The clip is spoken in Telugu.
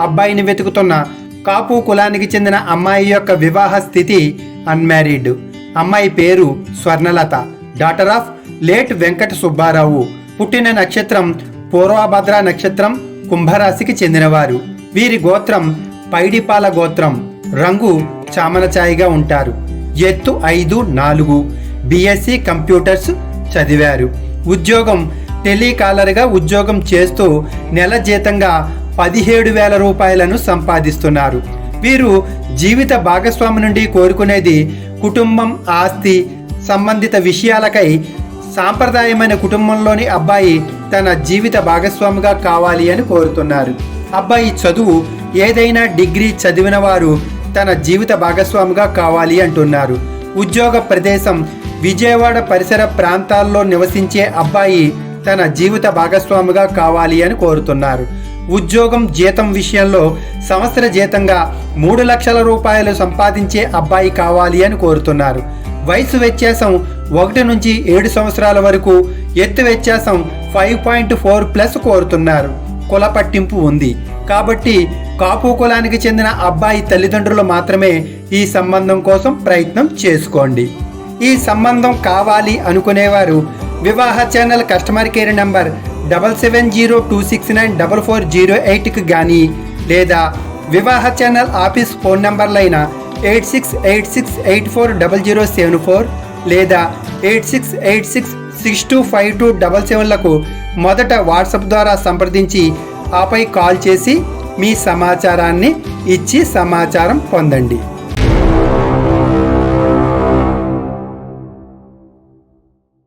అబ్బాయిని వెతుకుతున్న కాపు కులానికి చెందిన అమ్మాయి యొక్క వివాహ స్థితి అన్మ్యారీడ్. అమ్మాయి పేరు Swarnalatha daughter of late Venkata Subbarao. పుట్టిన నక్షత్రం పూర్వభద్ర నక్షత్రం కుంభరాశికి చెందినవారు. వీరి గోత్రం పైడిపాల గోత్రం. రంగు చామనచాయిగా ఉంటారు. ఎత్తు ఐదు నాలుగు. బిఎస్సి కంప్యూటర్స్ చదివారు. ఉద్యోగం టెలికాలర్గా ఉద్యోగం చేస్తూ నెల జీతంగా పదిహేడు వేల రూపాయలను సంపాదిస్తున్నారు. వీరు జీవిత భాగస్వామి నుండి కోరుకునేది కుటుంబం ఆస్తి సంబంధిత విషయాలకై సాంప్రదాయమైన కుటుంబంలోని అబ్బాయి తన జీవిత భాగస్వామిగా కావాలి అని కోరుతున్నారు. అబ్బాయి చదువు ఏదైనా డిగ్రీ చదివిన వారు తన జీవిత భాగస్వామిగా కావాలి అంటున్నారు. ఉద్యోగ ప్రదేశం విజయవాడ పరిసర ప్రాంతాల్లో నివసించే అబ్బాయి తన జీవిత భాగస్వామిగా కావాలి అని కోరుతున్నారు. ఉద్యోగం జీతం విషయంలో సంవత్సర జీతంగా మూడు లక్షల రూపాయలు సంపాదించే అబ్బాయి కావాలి అని కోరుతున్నారు. వయసు వ్యత్యాసం ఒకటి నుంచి ఏడు సంవత్సరాల వరకు ఎత్తు వ్యత్యాసం ఫైవ్ పాయింట్ ఫోర్ ప్లస్ కోరుతున్నారు. కుల పట్టింపు ఉంది. కాబట్టి కాపు కులానికి చెందిన అబ్బాయి తల్లిదండ్రులు మాత్రమే ఈ సంబంధం కోసం ప్రయత్నం చేసుకోండి. ఈ సంబంధం కావాలి అనుకునేవారు వివాహ channel customer care number double seven zero two six nine double four zero ఎయిట్కి కానీ లేదా వివాహ channel office phone నంబర్లైన eight six eight six eight four double zero seven four లేదా eight six eight six six two five two double సెవెన్లకు మొదట వాట్సాప్ ద్వారా సంప్రదించి ఆపై కాల్ చేసి మీ సమాచారాన్ని ఇచ్చి సమాచారం పొందండి.